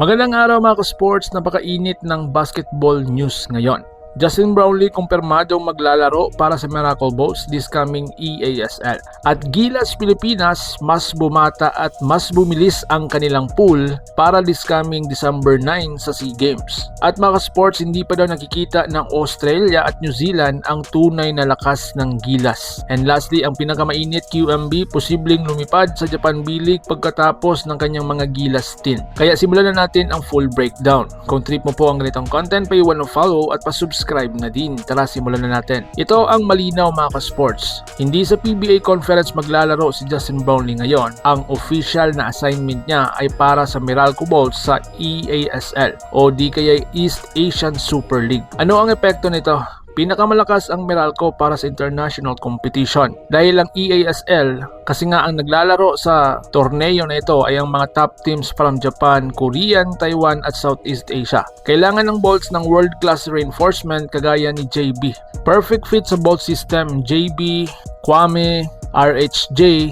Magandang araw mga ka-sports, napakainit ng basketball news ngayon. Justin Brownlee kumpirmadong maglalaro para sa Miracle Bows this coming EASL. At Gilas Pilipinas, mas bumata at mas bumilis ang kanilang pool para this coming December 9 sa SEA Games. At mga sports, hindi pa daw nakikita ng Australia at New Zealand ang tunay na lakas ng Gilas. And lastly, ang pinakamainit QMB posibleng lumipad sa Japan B-League pagkatapos ng kanyang mga Gilas stint. Kaya simulan na natin ang full breakdown. Kung trip mo po ang ganitong content, paiwan ng follow at pasubscribe na din. Tara, simulan na natin. Ito ang malinaw mga ka-sports. Hindi sa PBA conference maglalaro si Justin Brownlee ngayon. Ang official na assignment niya ay para sa Meralco Bowl sa EASL o di kaya East Asian Super League. Ano ang epekto nito? Pinakamalakas ang Meralco para sa international competition dahil ang EASL kasi nga ang naglalaro sa torneo na ito ay ang mga top teams from Japan, Korean, Taiwan at Southeast Asia. Kailangan ng bolts ng world-class reinforcement kagaya ni JB. Perfect fit sa bolt system JB, Kwame, RHJ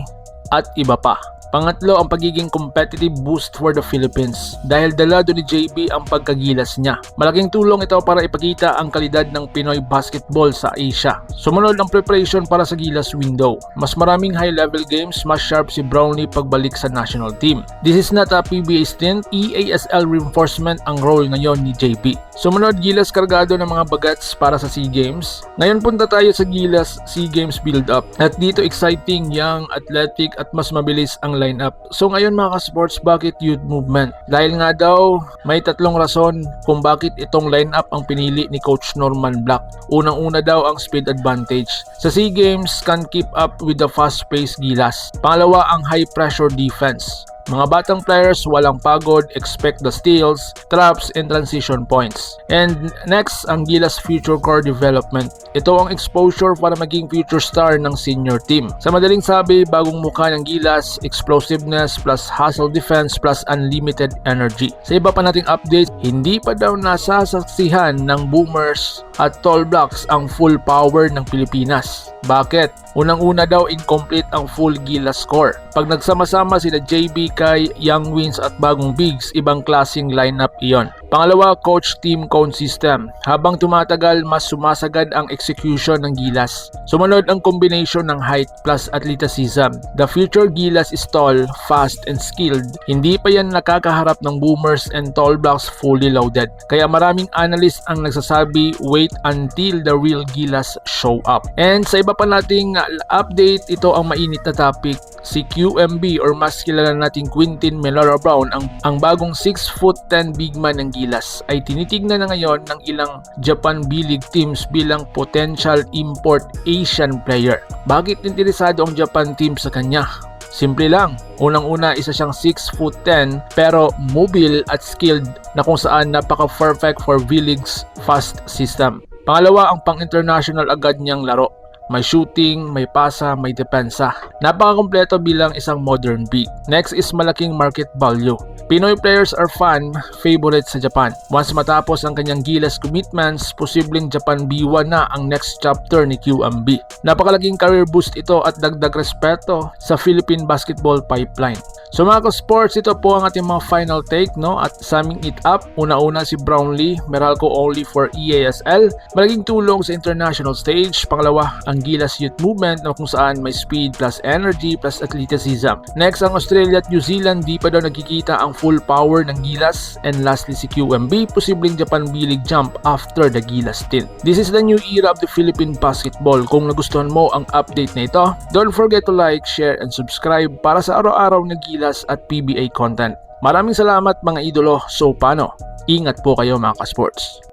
at iba pa. Pangatlo, ang pagiging competitive boost for the Philippines dahil dala ni JB ang pagkagilas niya. Malaking tulong ito para ipakita ang kalidad ng Pinoy basketball sa Asia. Sumunod ang preparation para sa Gilas window. Mas maraming high-level games, mas sharp si Brownlee pagbalik sa national team. This is not a PBA stint, EASL reinforcement ang role ngayon ni JB. Sumunod, Gilas kargado ng mga bagats para sa SEA Games. Ngayon punta tayo sa Gilas SEA Games build-up. At dito exciting, young, athletic at mas mabilis ang lineup. So ngayon mga ka-sports, bakit youth movement? Dahil nga daw, may tatlong rason kung bakit itong lineup ang pinili ni Coach Norman Black. Unang-una daw ang speed advantage. Sa SEA Games, can keep up with the fast-paced Gilas. Pangalawa, ang high-pressure defense. Mga batang players, walang pagod, expect the steals, traps, and transition points. And next, ang Gilas Future Core Development. Ito ang exposure para maging future star ng senior team. Sa madaling sabi, bagong mukha ng Gilas, explosiveness plus hustle defense plus unlimited energy. Sa iba pa nating update, hindi pa daw nasasaksihan ng Boomers at Tall Blocks ang full power ng Pilipinas. Bakit? Unang-una daw incomplete ang full Gilas score. Pag nagsama-sama sila JB, Kai, Young Wins at Bagong Bigs, ibang klaseng lineup iyon. Pangalawa, coach team cone system. Habang tumatagal, mas sumasagad ang execution ng Gilas. Sumunod ang combination ng height plus athleticism. The future Gilas is tall, fast, and skilled. Hindi pa yan nakakaharap ng boomers and tall blocks fully loaded. Kaya maraming analyst ang nagsasabi, wait until the real Gilas show up. And sa iba pa nating update, ito ang mainit na topic. Si QMB or mas kilala nating Quintin Melora Brown, ang, ang bagong 6 foot 10 big man ng Gilas ay tinitignan na ngayon ng ilang Japan B-League teams bilang potential import Asian player. Bakit interesado ang Japan team sa kanya? Simple lang. Unang-una, isa siyang 6 foot 10 pero mobile at skilled na kung saan napaka-perfect for V-League's fast system. Pangalawa, ang pang-international agad niyang laro. May shooting, may pasa, may depensa. Napakakompleto bilang isang modern big. Next is malaking market value. Pinoy players are fan, favorite sa Japan. Once matapos ang kanyang Gilas commitments, posibleng Japan B1 na ang next chapter ni QMB. Napakalaking career boost ito at dagdag respeto sa Philippine basketball pipeline. So mga ka-sports, ito po ang ating mga final take no at summing it up. Una-una si Brownlee, Meralco only for EASL. Malaking tulong sa international stage. Pangalawa, ang Gilas Youth Movement na kung saan may speed plus energy plus athleticism. Next, ang Australia at New Zealand, di pa daw nagkikita ang full power ng Gilas. And lastly, si QMB, posibleng Japan B-League jump after the Gilas stint. This is the new era of the Philippine basketball. Kung nagustuhan mo ang update na ito, don't forget to like, share, and subscribe para sa araw-araw na Gilas at PBA content. Maraming salamat mga idolo. So paano? Ingat po kayo mga ka-sports.